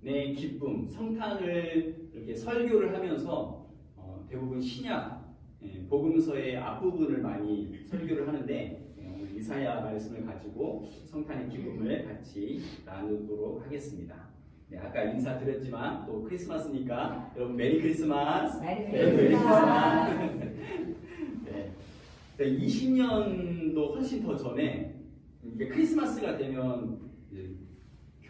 성탄의 기쁨, 성탄을 이렇게 설교를 하면서 어, 대부분 신약 예, 복음서의 앞부분을 많이 설교를 하는데 예, 오늘 이사야 말씀을 가지고 성탄의 기쁨을 같이 나누도록 하겠습니다. 네, 아까 인사드렸지만 또 크리스마스니까 여러분 메리 크리스마스. 메리 네, 크리스마스. 네. 20년도 훨씬 더 전에 크리스마스가 되면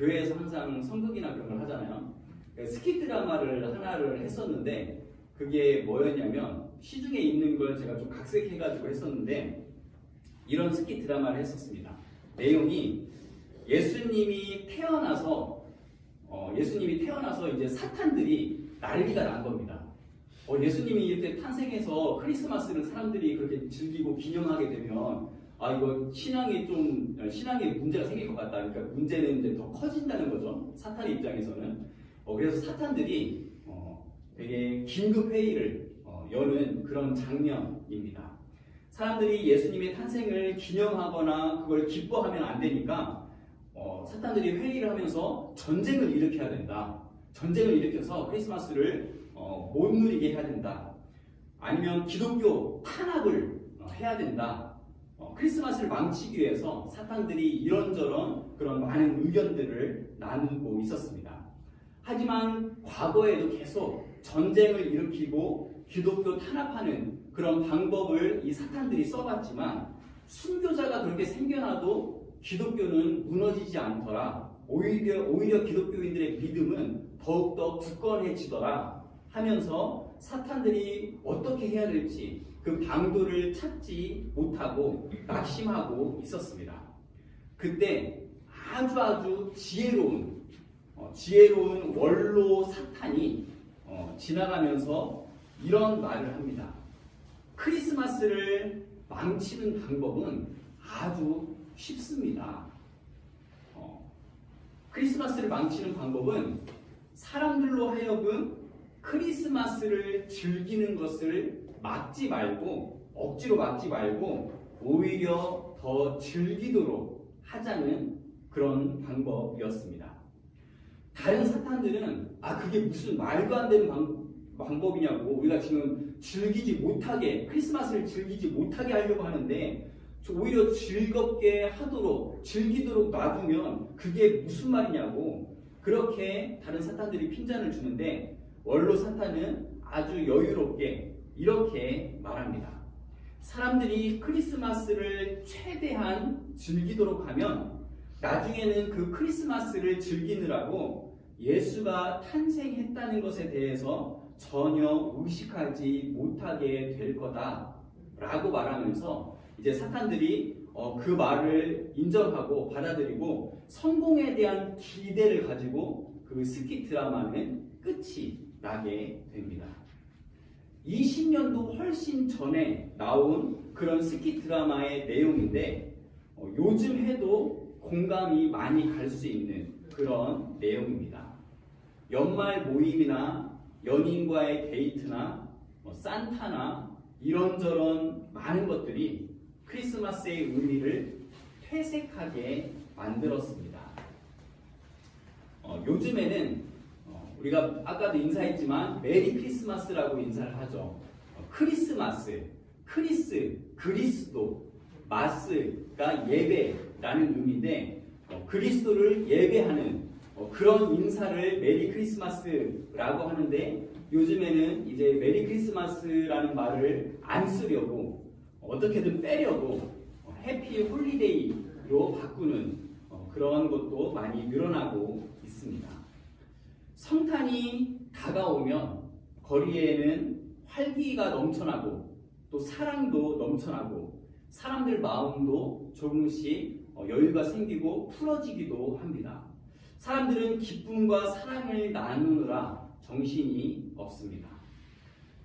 교회에서 항상 성극이나 그런 걸 하잖아요. 그러니까 스키 드라마를 하나를 했었는데 그게 뭐였냐면 시중에 있는 걸 제가 좀 각색해가지고 했었는데 이런 스키 드라마를 했었습니다. 내용이 예수님이 태어나서 어, 예수님이 태어나서 이제 사탄들이 난리가 난 겁니다. 어, 예수님이 이렇게 탄생해서 크리스마스를 사람들이 그렇게 즐기고 기념하게 되면 아 이거 신앙이 좀 신앙에 문제가 생길 것 같다. 그러니까 문제는 이제 더 커진다는 거죠. 사탄의 입장에서는. 어, 그래서 사탄들이 어, 되게 긴급 회의를 어, 여는 그런 장면입니다. 사람들이 예수님의 탄생을 기념하거나 그걸 기뻐하면 안 되니까 어, 사탄들이 회의를 하면서 전쟁을 일으켜야 된다. 전쟁을 일으켜서 크리스마스를 어, 못 누리게 해야 된다. 아니면 기독교 탄압을 어, 해야 된다. 어, 크리스마스를 망치기 위해서 사탄들이 이런저런 그런 많은 의견들을 나누고 있었습니다. 하지만 과거에도 계속 전쟁을 일으키고 기독교 탄압하는 그런 방법을 이 사탄들이 써봤지만 순교자가 그렇게 생겨나도 기독교는 무너지지 않더라. 오히려 오히려 기독교인들의 믿음은 더욱더 굳건해지더라 하면서 사탄들이 어떻게 해야 될지 그 방도를 찾지 못하고 낙심하고 있었습니다. 그때 아주 아주 지혜로운 어, 지혜로운 원로 사탄이 어, 지나가면서 이런 말을 합니다. 크리스마스를 망치는 방법은 아주 쉽습니다. 어, 크리스마스를 망치는 방법은 사람들로 하여금 크리스마스를 즐기는 것을 막지 말고 억지로 막지 말고 오히려 더 즐기도록 하자는 그런 방법이었습니다. 다른 사탄들은 아 그게 무슨 말도 안 되는 방, 방법이냐고 우리가 지금 즐기지 못하게 크리스마스를 즐기지 못하게 하려고 하는데 오히려 즐겁게 하도록 즐기도록 놔두면 그게 무슨 말이냐고 그렇게 다른 사탄들이 핀잔을 주는데 원로 사탄은 아주 여유롭게 이렇게 말합니다. 사람들이 크리스마스를 최대한 즐기도록 하면 나중에는 그 크리스마스를 즐기느라고 예수가 탄생했다는 것에 대해서 전혀 의식하지 못하게 될 거다 라고 말하면서 이제 사탄들이 어, 그 말을 인정하고 받아들이고 성공에 대한 기대를 가지고 그 스키 드라마는 끝이 나게 됩니다. 20년도 훨씬 전에 나온 그런 스키 드라마의 내용인데 어, 요즘 해도 공감이 많이 갈 수 있는 그런 내용입니다. 연말 모임이나 연인과의 데이트나 뭐 산타나 이런저런 많은 것들이 크리스마스의 의미를 퇴색하게 만들었습니다. 어, 요즘에는 어, 우리가 아까도 인사했지만 메리 크리스마스라고 인사를 하죠. 어, 크리스마스, 크리스, 그리스도, 마스가 예배라는 의미인데 어, 그리스도를 예배하는 어, 그런 인사를 메리 크리스마스라고 하는데 요즘에는 이제 메리 크리스마스라는 말을 안 쓰려고 어떻게든 빼려고 어, 해피 홀리데이로 바꾸는 어, 그런 것도 많이 늘어나고 있습니다. 성탄이 다가오면 거리에는 활기가 넘쳐나고 또 사랑도 넘쳐나고 사람들 마음도 조금씩 어, 여유가 생기고 풀어지기도 합니다. 사람들은 기쁨과 사랑을 나누느라 정신이 없습니다.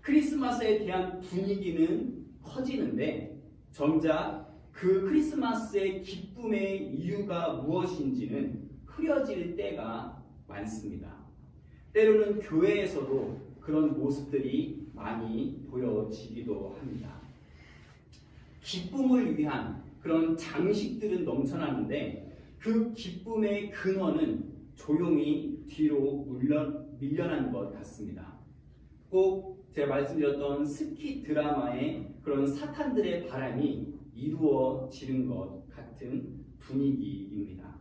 크리스마스에 대한 분위기는 커지는데 정작 그 크리스마스의 기쁨의 이유가 무엇인지는 흐려질 때가 많습니다. 때로는 교회에서도 그런 모습들이 많이 보여지기도 합니다. 기쁨을 위한 그런 장식들은 넘쳐나는데 그 기쁨의 근원은 조용히 뒤로 물려, 밀려난 것 같습니다. 꼭 제가 말씀드렸던 스키 드라마의 그런 사탄들의 바람이 이루어지는 것 같은 분위기입니다.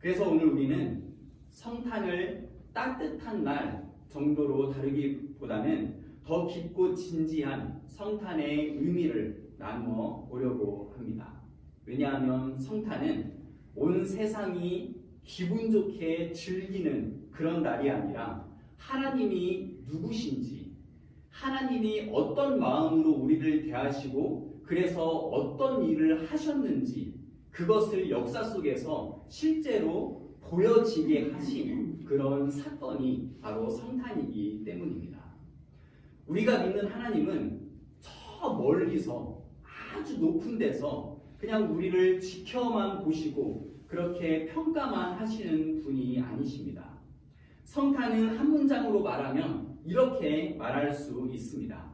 그래서 오늘 우리는 성탄을 따뜻한 날 정도로 다루기보다는 더 깊고 진지한 성탄의 의미를 나누어 보려고 합니다. 왜냐하면 성탄은 온 세상이 기분 좋게 즐기는 그런 날이 아니라 하나님이 누구신지, 하나님이 어떤 마음으로 우리를 대하시고 그래서 어떤 일을 하셨는지 그것을 역사 속에서 실제로 보여지게 하신 그런 사건이 바로 성탄이기 때문입니다. 우리가 믿는 하나님은 저 멀리서 아주 높은 데서 그냥 우리를 지켜만 보시고 그렇게 평가만 하시는 분이 아니십니다. 성탄은 한 문장으로 말하면 이렇게 말할 수 있습니다.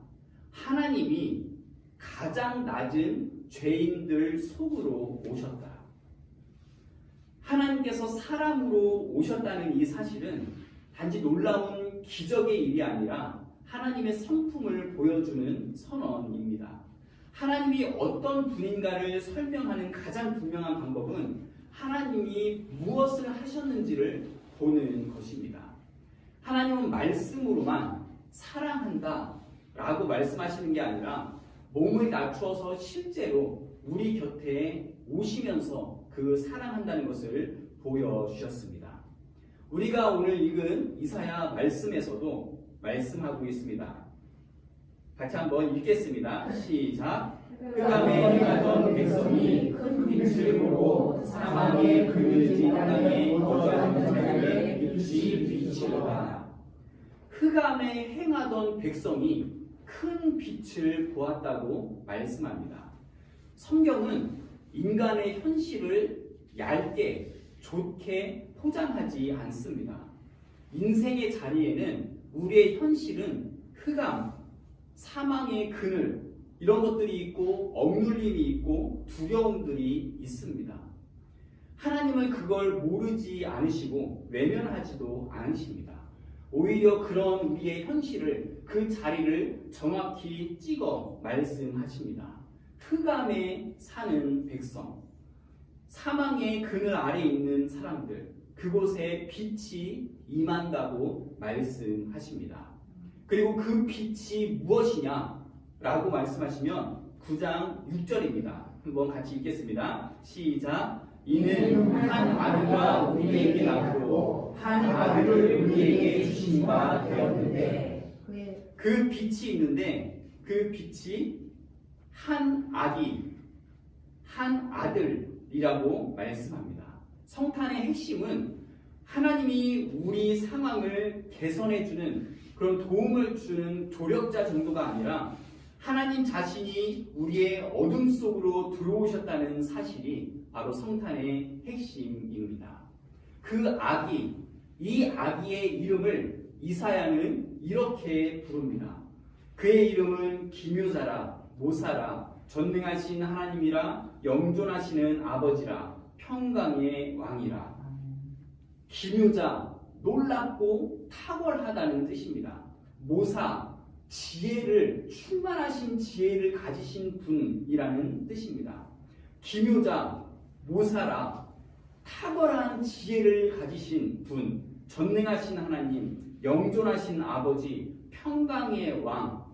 하나님이 가장 낮은 죄인들 속으로 오셨다. 하나님께서 사람으로 오셨다는 이 사실은 단지 놀라운 기적의 일이 아니라 하나님의 성품을 보여주는 선언입니다. 하나님이 어떤 분인가를 설명하는 가장 분명한 방법은 하나님이 무엇을 하셨는지를 보는 것입니다. 하나님은 말씀으로만 사랑한다 라고 말씀하시는 게 아니라 몸을 낮추어서 실제로 우리 곁에 오시면서 그 사랑한다는 것을 보여주셨습니다. 우리가 오늘 읽은 이사야 말씀에서도 말씀하고 있습니다. 같이 한번 읽겠습니다. 시작. 흑암에 행하던 백성이 큰 빛을 보고 사망의 그늘진 땅에 거주하는 자에게 빛이 비치더라. 흑암에 행하던 백성이 큰 빛을 보았다고 말씀합니다. 성경은 인간의 현실을 얇게 좋게 포장하지 않습니다. 인생의 자리에는 우리의 현실은 흑암, 사망의 그늘 이런 것들이 있고 억눌림이 있고 두려움들이 있습니다. 하나님은 그걸 모르지 않으시고 외면하지도 않으십니다. 오히려 그런 우리의 현실을 그 자리를 정확히 찍어 말씀하십니다. 흑암에 사는 백성, 사망의 그늘 아래 있는 사람들, 그곳에 빛이 임한다고 말씀하십니다. 그리고 그 빛이 무엇이냐? 라고 말씀하시면 9장 6절입니다. 한번 같이 읽겠습니다. 시작. 이는 한 아들과 우리에게 낳고 한 아들을 우리에게 주신 바 되었는데 그 빛이 있는데 그 빛이 한 아기, 한 아들이라고 말씀합니다. 성탄의 핵심은 하나님이 우리 상황을 개선해주는 그런 도움을 주는 조력자 정도가 아니라 하나님 자신이 우리의 어둠 속으로 들어오셨다는 사실이 바로 성탄의 핵심입니다. 그 아기, 이 아기의 이름을 이사야는 이렇게 부릅니다. 그의 이름은 기묘자라, 모사라, 전능하신 하나님이라, 영존하시는 아버지라, 평강의 왕이라. 기묘자, 놀랍고 탁월하다는 뜻입니다. 모사, 지혜를, 충만하신 지혜를 가지신 분이라는 뜻입니다. 기묘자, 모사라, 탁월한 지혜를 가지신 분, 전능하신 하나님, 영존하신 아버지, 평강의 왕,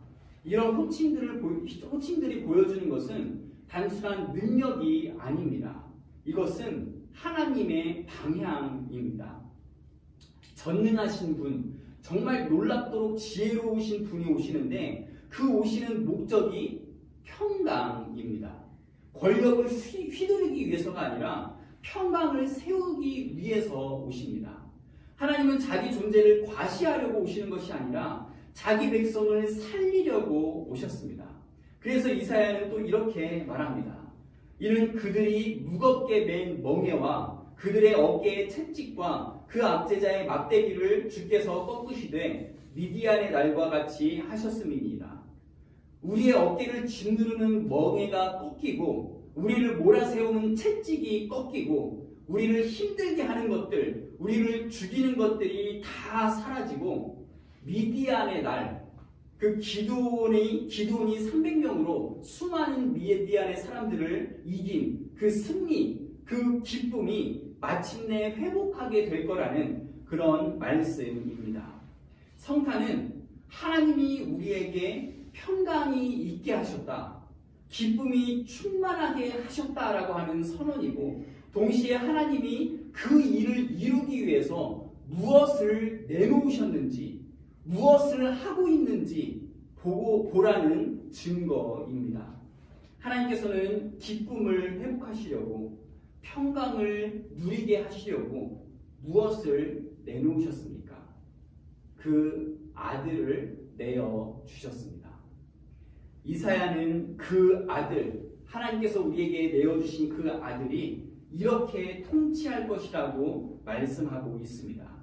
이런 호칭들을 호칭들이 보여주는 것은 단순한 능력이 아닙니다. 이것은 하나님의 방향입니다. 전능하신 분, 정말 놀랍도록 지혜로우신 분이 오시는데 그 오시는 목적이 평강입니다. 권력을 휘두르기 위해서가 아니라 평강을 세우기 위해서 오십니다. 하나님은 자기 존재를 과시하려고 오시는 것이 아니라 자기 백성을 살리려고 오셨습니다. 그래서 이사야는 또 이렇게 말합니다. 이는 그들이 무겁게 맨 멍에와 그들의 어깨의 채찍과 그 압제자의 막대기를 주께서 꺾으시되 미디안의 날과 같이 하셨음이니이다. 우리의 어깨를 짓누르는 멍에가 꺾이고 우리를 몰아세우는 채찍이 꺾이고 우리를 힘들게 하는 것들, 우리를 죽이는 것들이 다 사라지고 미디안의 날, 그 기도원이 기도원이 300명으로 수많은 미디안의 사람들을 이긴 그 승리, 그 기쁨이 마침내 회복하게 될 거라는 그런 말씀입니다. 성탄은 하나님이 우리에게 평강이 있게 하셨다. 기쁨이 충만하게 하셨다라고 하는 선언이고 동시에 하나님이 그 일을 이루기 위해서 무엇을 내놓으셨는지 무엇을 하고 있는지 보고 보라는 증거입니다. 하나님께서는 기쁨을 회복하시려고 평강을 누리게 하시려고 무엇을 내놓으셨습니까? 그 아들을 내어 주셨습니다. 이사야는 그 아들, 하나님께서 우리에게 내어 주신 그 아들이 이렇게 통치할 것이라고 말씀하고 있습니다.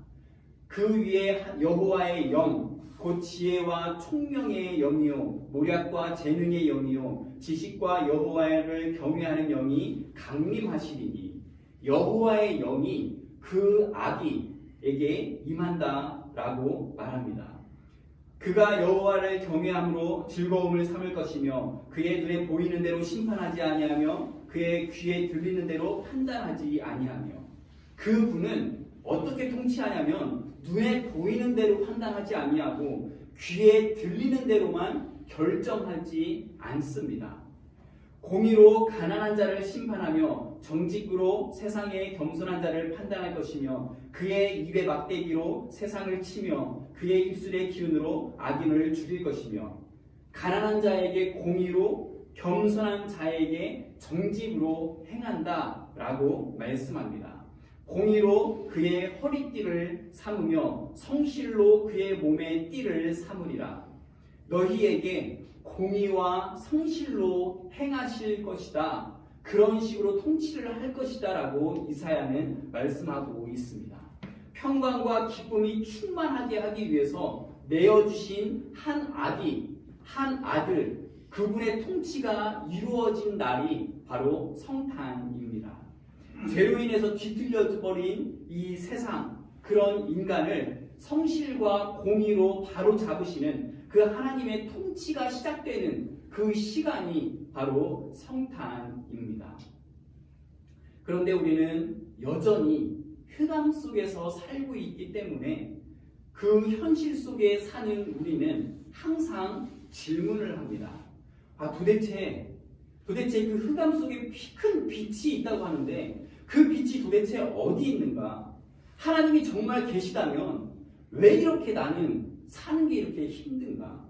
그 위에 여호와의 영, 곧 지혜와 총명의 영이요, 모략과 재능의 영이요, 지식과 여호와를 경외하는 영이 강림하시리니 여호와의 영이 그 아기에게 임한다라고 말합니다. 그가 여호와를 경외함으로 즐거움을 삼을 것이며 그의 눈에 보이는 대로 심판하지 아니하며 그의 귀에 들리는 대로 판단하지 아니하며 그 분은 어떻게 통치하냐면 눈에 보이는 대로 판단하지 아니하고 귀에 들리는 대로만 결정하지 않습니다. 공의로 가난한 자를 심판하며 정직으로 세상의 겸손한 자를 판단할 것이며 그의 입의 막대기로 세상을 치며 그의 입술의 기운으로 악인을 죽일 것이며 가난한 자에게 공의로 겸손한 자에게 정직으로 행한다 라고 말씀합니다. 공의로 그의 허리띠를 삼으며 성실로 그의 몸의 띠를 삼으리라. 너희에게 공의와 성실로 행하실 것이다. 그런 식으로 통치를 할 것이다 라고 이사야는 말씀하고 있습니다. 평강과 기쁨이 충만하게 하기 위해서 내어주신 한 아기, 한 아들, 그분의 통치가 이루어진 날이 바로 성탄입니다. 죄로 인해서 뒤틀려 버린 이 세상, 그런 인간을 성실과 공의로 바로 잡으시는 그 하나님의 통치가 시작되는 그 시간이 바로 성탄입니다. 그런데 우리는 여전히 흑암 속에서 살고 있기 때문에 그 현실 속에 사는 우리는 항상 질문을 합니다. 아, 도대체, 도대체 그 흑암 속에 큰 빛이 있다고 하는데 그 빛이 도대체 어디 있는가? 하나님이 정말 계시다면 왜 이렇게 나는 사는 게 이렇게 힘든가?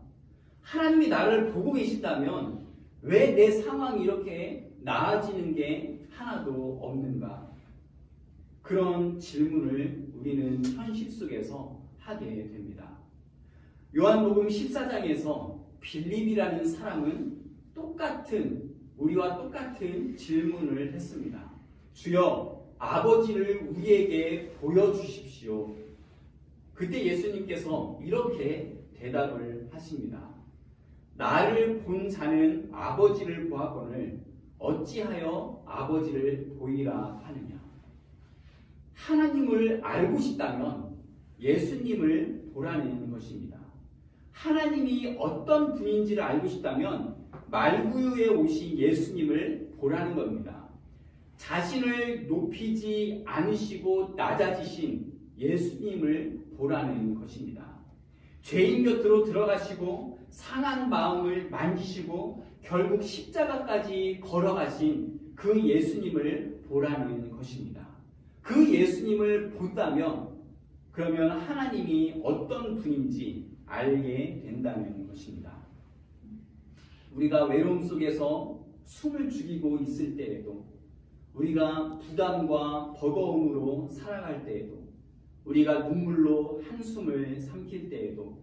하나님이 나를 보고 계신다면 왜 내 상황이 이렇게 나아지는 게 하나도 없는가? 그런 질문을 우리는 현실 속에서 하게 됩니다. 요한복음 14장에서 빌립이라는 사람은 똑같은 우리와 똑같은 질문을 했습니다. 주여 아버지를 우리에게 보여주십시오. 그때 예수님께서 이렇게 대답을 하십니다. 나를 본 자는 아버지를 보았거늘 어찌하여 아버지를 보이라 하느냐. 하나님을 알고 싶다면 예수님을 보라는 것입니다. 하나님이 어떤 분인지를 알고 싶다면 말구유에 오신 예수님을 보라는 겁니다. 자신을 높이지 않으시고 낮아지신 예수님을 보라는 것입니다. 죄인 곁으로 들어가시고 상한 마음을 만지시고 결국 십자가까지 걸어가신 그 예수님을 보라는 것입니다. 그 예수님을 본다면 그러면 하나님이 어떤 분인지 알게 된다는 것입니다. 우리가 외로움 속에서 숨을 죽이고 있을 때에도 우리가 부담과 버거움으로 살아갈 때에도 우리가 눈물로 한숨을 삼킬 때에도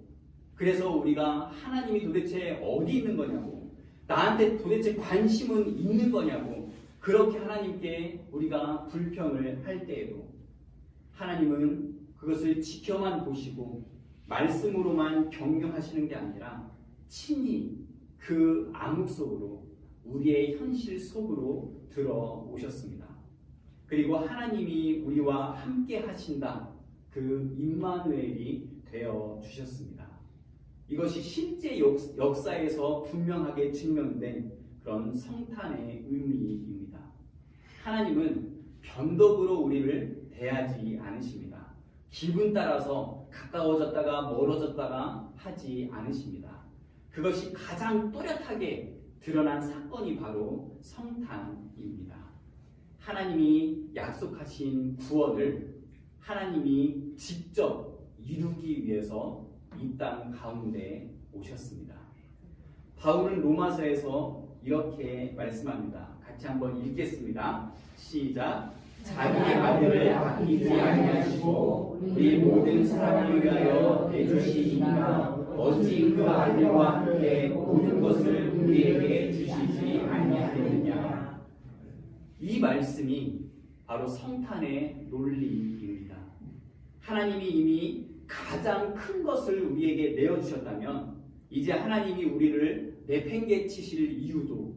그래서 우리가 하나님이 도대체 어디 있는 거냐고 나한테 도대체 관심은 있는 거냐고 그렇게 하나님께 우리가 불평을 할 때에도 하나님은 그것을 지켜만 보시고 말씀으로만 경영하시는 게 아니라 친히 그 암흑 속으로 우리의 현실 속으로 들어오셨습니다. 그리고 하나님이 우리와 함께 하신다. 그 임마누엘이 되어 주셨습니다. 이것이 실제 역, 역사에서 분명하게 증명된 그런 성탄의 의미입니다. 하나님은 변덕으로 우리를 대하지 않으십니다. 기분 따라서 가까워졌다가 멀어졌다가 하지 않으십니다. 그것이 가장 또렷하게 드러난 사건이 바로 성탄입니다. 하나님이 약속하신 구원을 하나님이 직접 이루기 위해서 이 땅 가운데 오셨습니다. 바울은 로마서에서 이렇게 말씀합니다. 같이 한번 읽겠습니다. 시작. 자기의 아들을 아끼지 아니하시고 우리 모든 사람을 위하여 내주시니까 어찌 그 아들과 함께 모든 것을 우리에게 주시지 아니하겠느냐. 이 말씀이 바로 성탄의 논리입니다. 하나님이 이미 가장 큰 것을 우리에게 내어주셨다면 이제 하나님이 우리를 내팽개치실 이유도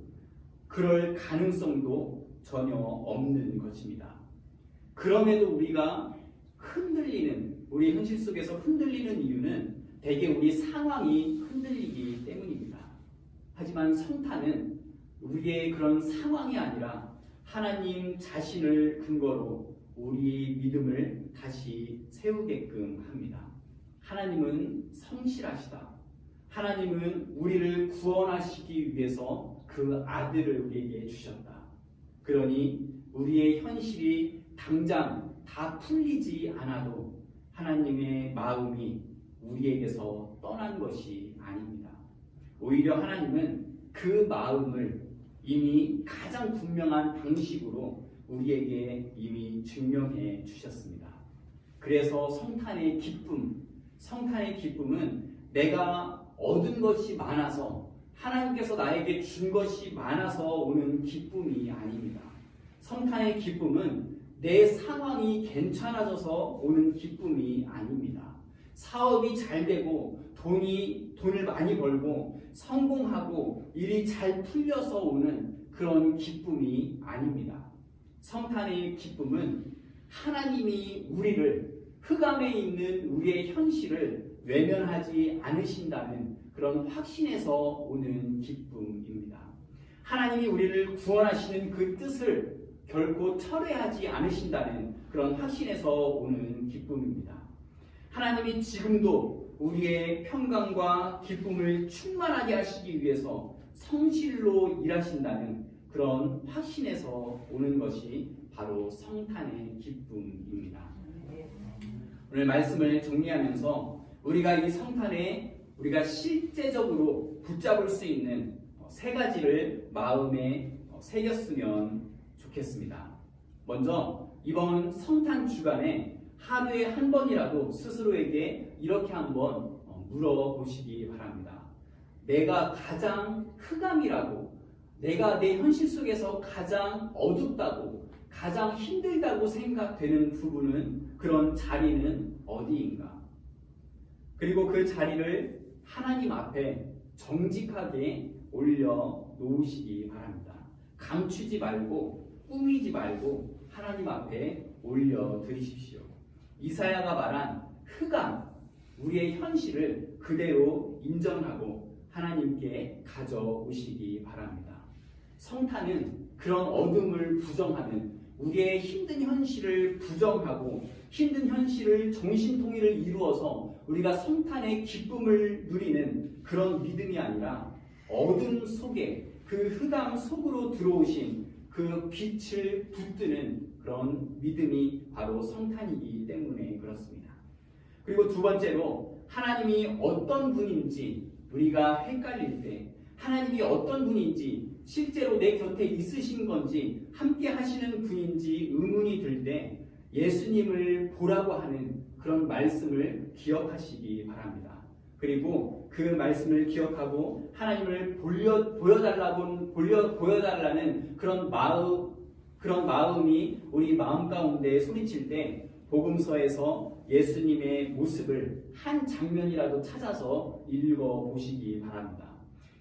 그럴 가능성도 전혀 없는 것입니다. 그럼에도 우리가 흔들리는 우리 현실 속에서 흔들리는 이유는 대개 우리 상황이 흔들리기 때문입니다. 하지만 성탄은 우리의 그런 상황이 아니라 하나님 자신을 근거로 우리 믿음을 다시 세우게끔 합니다. 하나님은 성실하시다. 하나님은 우리를 구원하시기 위해서 그 아들을 우리에게 주셨다. 그러니 우리의 현실이 당장 다 풀리지 않아도 하나님의 마음이 우리에게서 떠난 것이. 오히려 하나님은 그 마음을 이미 가장 분명한 방식으로 우리에게 이미 증명해 주셨습니다. 그래서 성탄의 기쁨, 성탄의 기쁨은 내가 얻은 것이 많아서 하나님께서 나에게 준 것이 많아서 오는 기쁨이 아닙니다. 성탄의 기쁨은 내 상황이 괜찮아져서 오는 기쁨이 아닙니다. 사업이 잘 되고 돈이 돈을 많이 벌고 성공하고 일이 잘 풀려서 오는 그런 기쁨이 아닙니다. 성탄의 기쁨은 하나님이 우리를 흑암에 있는 우리의 현실을 외면하지 않으신다는 그런 확신에서 오는 기쁨입니다. 하나님이 우리를 구원하시는 그 뜻을 결코 철회하지 않으신다는 그런 확신에서 오는 기쁨입니다. 하나님이 지금도 우리의 평강과 기쁨을 충만하게 하시기 위해서 성실로 일하신다는 그런 확신에서 오는 것이 바로 성탄의 기쁨입니다. 오늘 말씀을 정리하면서 우리가 이 성탄에 우리가 실제적으로 붙잡을 수 있는 세 가지를 마음에 새겼으면 좋겠습니다. 먼저 이번 성탄 주간에 하루에 한 번이라도 스스로에게 이렇게 한번 물어보시기 바랍니다. 내가 가장 흑암이라고, 내가 내 현실 속에서 가장 어둡다고, 가장 힘들다고 생각되는 부분은 그런 자리는 어디인가? 그리고 그 자리를 하나님 앞에 정직하게 올려 놓으시기 바랍니다. 감추지 말고 꾸미지 말고 하나님 앞에 올려 드리십시오. 이사야가 말한 흑암, 우리의 현실을 그대로 인정하고 하나님께 가져오시기 바랍니다. 성탄은 그런 어둠을 부정하는 우리의 힘든 현실을 부정하고 힘든 현실을 정신통일을 이루어서 우리가 성탄의 기쁨을 누리는 그런 믿음이 아니라 어둠 속에 그 흑암 속으로 들어오신 그 빛을 붙드는 그런 믿음이 바로 성탄이기 때문에 그렇습니다. 그리고 두 번째로 하나님이 어떤 분인지 우리가 헷갈릴 때 하나님이 어떤 분인지 실제로 내 곁에 있으신 건지 함께 하시는 분인지 의문이 들 때 예수님을 보라고 하는 그런 말씀을 기억하시기 바랍니다. 그리고 그 말씀을 기억하고 하나님을 보여, 보여달라고 보여, 보여달라는 그런 마음 그런 마음이 우리 마음 가운데 소리칠 때 복음서에서 예수님의 모습을 한 장면이라도 찾아서 읽어 보시기 바랍니다.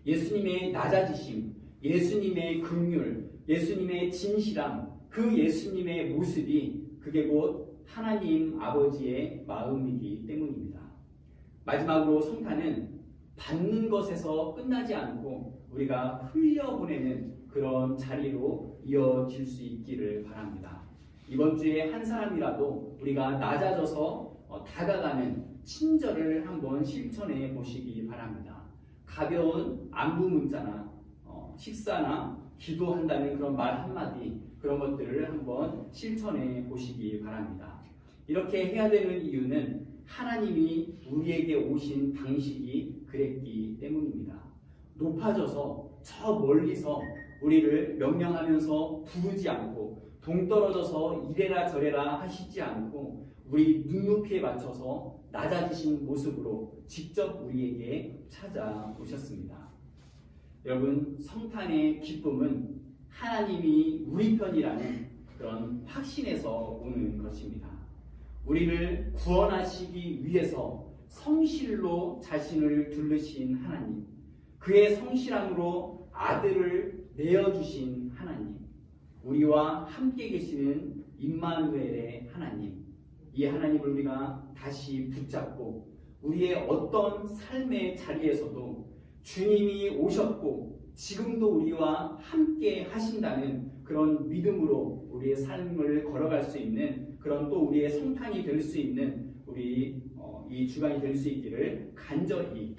예수님의 낮아지심, 예수님의 긍휼, 예수님의 진실함, 그 예수님의 모습이 그게 곧 하나님 아버지의 마음이기 때문입니다. 마지막으로 성탄은 받는 것에서 끝나지 않고 우리가 흘려보내는 그런 자리로 이어질 수 있기를 바랍니다. 이번 주에 한 사람이라도 우리가 낮아져서 어, 다가가는 친절을 한번 실천해 보시기 바랍니다. 가벼운 안부 문자나 어, 식사나 기도한다는 그런 말 한마디 그런 것들을 한번 실천해 보시기 바랍니다. 이렇게 해야 되는 이유는 하나님이 우리에게 오신 방식이 그랬기 때문입니다. 높아져서 저 멀리서 우리를 명령하면서 부르지 않고 동떨어져서 이래라 저래라 하시지 않고 우리 눈높이에 맞춰서 낮아지신 모습으로 직접 우리에게 찾아오셨습니다. 여러분 성탄의 기쁨은 하나님이 우리 편이라는 그런 확신에서 오는 것입니다. 우리를 구원하시기 위해서 성실로 자신을 두르신 하나님, 그의 성실함으로 아들을 내어주신 하나님, 우리와 함께 계시는 임마누엘의 하나님, 이 하나님을 우리가 다시 붙잡고 우리의 어떤 삶의 자리에서도 주님이 오셨고 지금도 우리와 함께 하신다는 그런 믿음으로 우리의 삶을 걸어갈 수 있는 그런 또 우리의 성탄이 될 수 있는 우리 어, 이 주간이 될 수 있기를 간절히